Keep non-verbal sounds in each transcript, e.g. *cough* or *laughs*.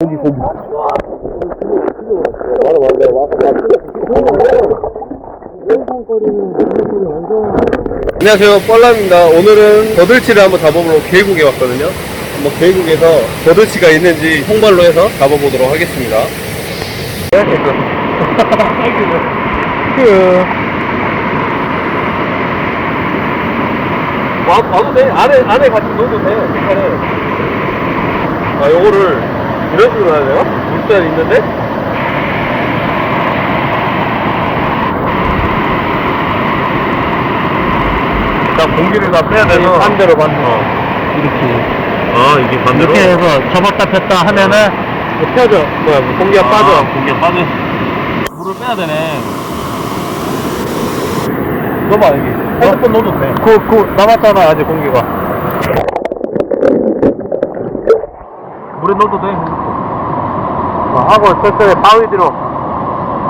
고기 고기 안녕하세요. 뻘람입니다. 오늘은 버들치를 한번 잡아보러 계곡에 왔거든요. 한번 계곡에서 버들치가 있는지 통발로 해서 잡아보도록 하겠습니다. 그 와, 와도 돼? 안에 안에 같이 넣어도 돼? 괜찮아 아 요거를 이런 식으로 해야 돼요? 물살 있는데? 일단 공기를 다 빼야 돼서. 반대로 반대로. 이렇게. 아 이게 반대로? 이렇게 해서 접었다 폈다 하면은 이거 펴져. 뭐야 공기가 빠져. 공기가 빠져. 물을 빼야 되네. 넣어봐 여기. 핸드폰 넣어도 돼. 그, 그 남았잖아 아직 공기가 물에 넣어도 돼. 핸드폰 어, 하고 슬슬 바위 뒤로.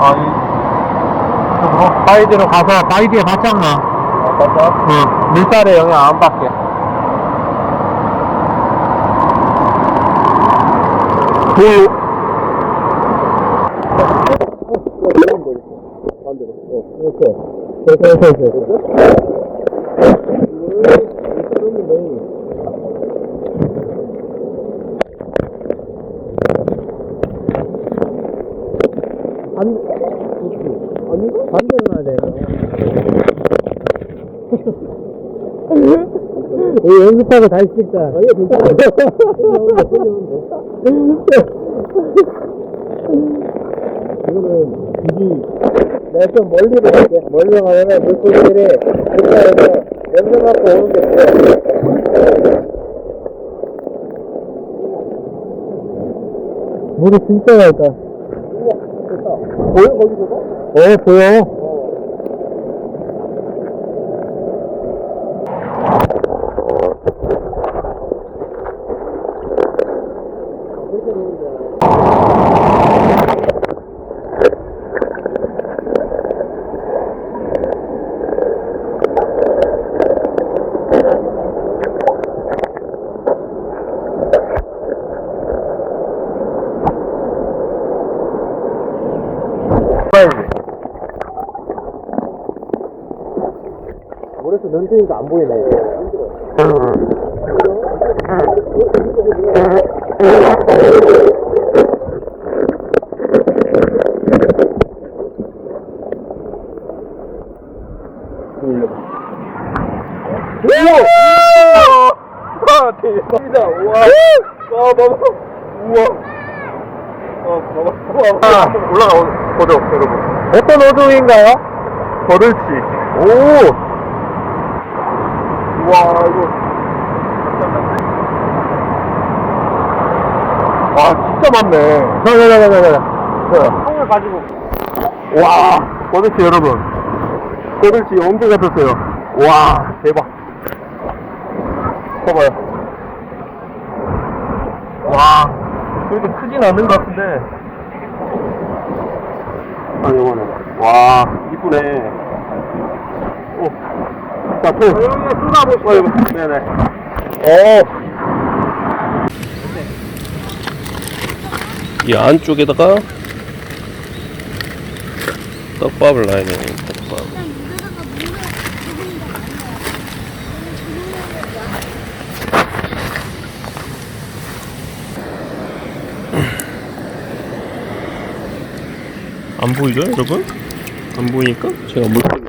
아 이, 어, 바위 뒤로 가서 바위 뒤에 바짝 놔. 아 맞다 어, 물살에 영향 안 받게. 돌 이렇게. 이렇게 이렇게 이렇게 반대로 놔야 돼요. 이 연습하고 다시 찍자. 아니, 이거는 굳이 내가 좀 멀리로 갈게. 멀리로 가면은 물고기들이 물가에서 맡고 오는 게 보여. 물이 진짜 맑다. 보여, 거기서도? 어, 보여. 물에서 눈뜨니까 안 보이네. 우와! 와, 대박이다. 우와. 와, 봐봐. 우와. 어, 봐봐. 우와. 아, 올라가 보죠, 여러분. 어떤 어종인가요? 버들치. 오! 와, 이거. 와, 진짜 많네. 자자자자자. 통을 가지고. 와, 버들치 여러분. 버들치 엄청 잡혔어요. 와, 대박. 봐봐요. 와, 그래도 크진 않는 것 같은데. 아, 요거네. 와, 이쁘네. 오. 자, 또. 여기에 쏟아보시죠. 네네. 오. 이 안쪽에다가 떡밥을 놔야 되네 떡밥 안 보이죠 여러분? 안 보이니까 제가 물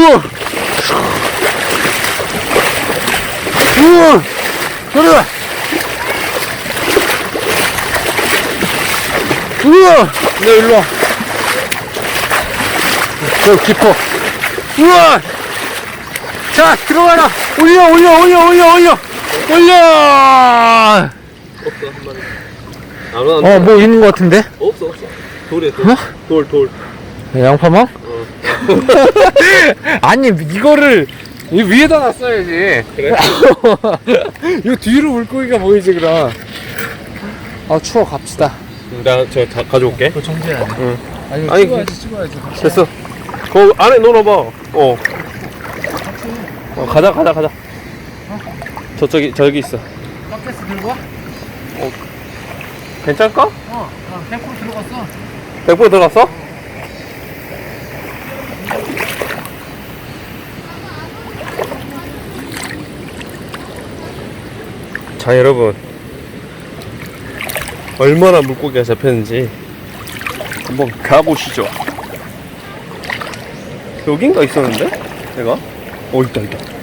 우와. 우와. 내려와. 우와. 네, 너 일로와. 저 깊어. 우와. 자 들어가라. 올려 올려 올려 올려 올려. 올려. 없어 한 마리 어, 뭐 있는 것 같은데? 없어 없어 돌이야 돌 어? 돌, 돌. 양파망? *laughs* 아니, 이거를 이 위에다 놨어야지. 그래? *laughs* 이거 뒤로 물고기가 보이지, 그럼. 아, 추워, 갑시다. 나저 가져올게. 그거 정지해야 돼. 응. 아니, 아니, 찍어야지, 찍어야지. 됐어. 그 안에 넣어봐. 어. 어 가자 가자 가자. 저쪽이 저기 있어. 바켓스 들고 와? 괜찮을까? 어, 나 100% 들어갔어. 100% 들어갔어? 자 여러분 얼마나 물고기가 잡혔는지 한번 가보시죠 여긴가 있었는데? 내가? 어 있다 있다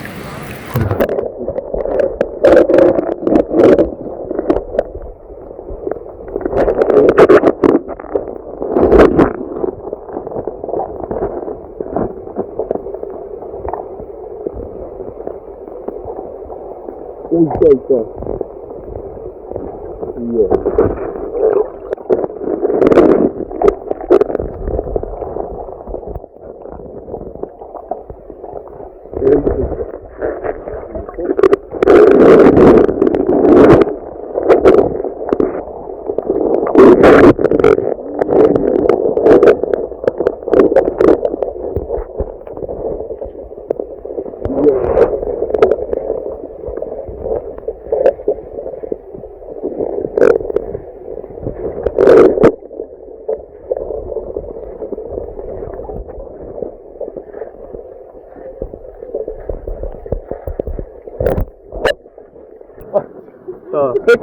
오, 있다, 있다. 위에.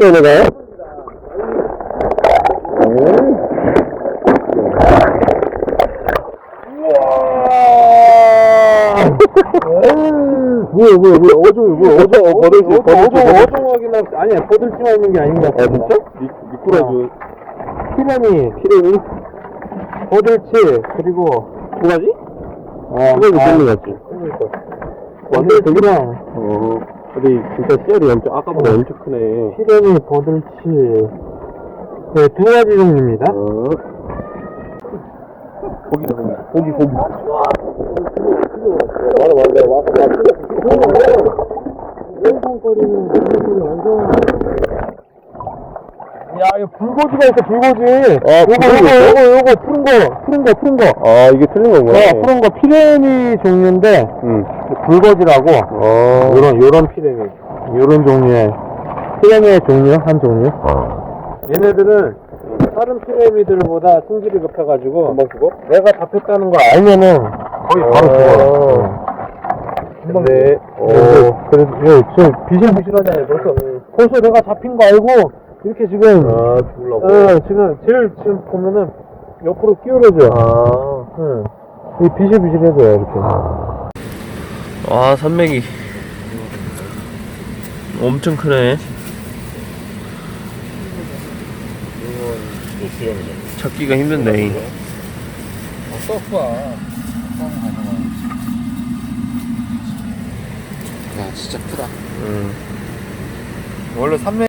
자 뺄게 내가요? 뭐야 뭐야 뭐야. 어종이 뭐야 어종 어 버들지 버들지 어종 확인하 아니야 버들지만 있는 게 아닌가 아. 진짜? 미, 미꾸라지. 피레미. 피레미? 버들치 그리고 두 가지? 아 두 가지 들리 갔지 완전 되구나 어 근데 진짜 씨알이 엄청 아까보다 엄청 크네. 피레미 버들치. 네 두 가지 종류입니다. 고기다 고기 고기 고기. 맞아 맞아 맞아 꽁꽁거리는 물고기 완전 야 이거 불고지가 있어 불고지 아 요거 요거 요거 요거 푸른 거 푸른 거 푸른 거 아 이게 틀린 건가요? 어 푸른 거 피레미 종류인데 음. 불고지라고 요런 요런 피레미 요런 종류의 피레미의 종류 한 종류 얘네들은 다른 피레미들보다 성질이 급해가지고 금방 죽어? 내가 잡혔다는 걸 알면은 거의 바로 죽어. 금방 네. 오. 그래도 예, 지금 비실비실하잖아요. 벌써 벌써 내가 잡힌 거 알고 이렇게 지금 아 죽으려고. 어, 지금 제일 지금 보면은 옆으로 끼우려져. 아. 응. 이 비실비실해져요 이렇게. 와 산맥이 엄청 크네 찾기가 힘든데 야, 진짜 크다. 응. 원래 산맥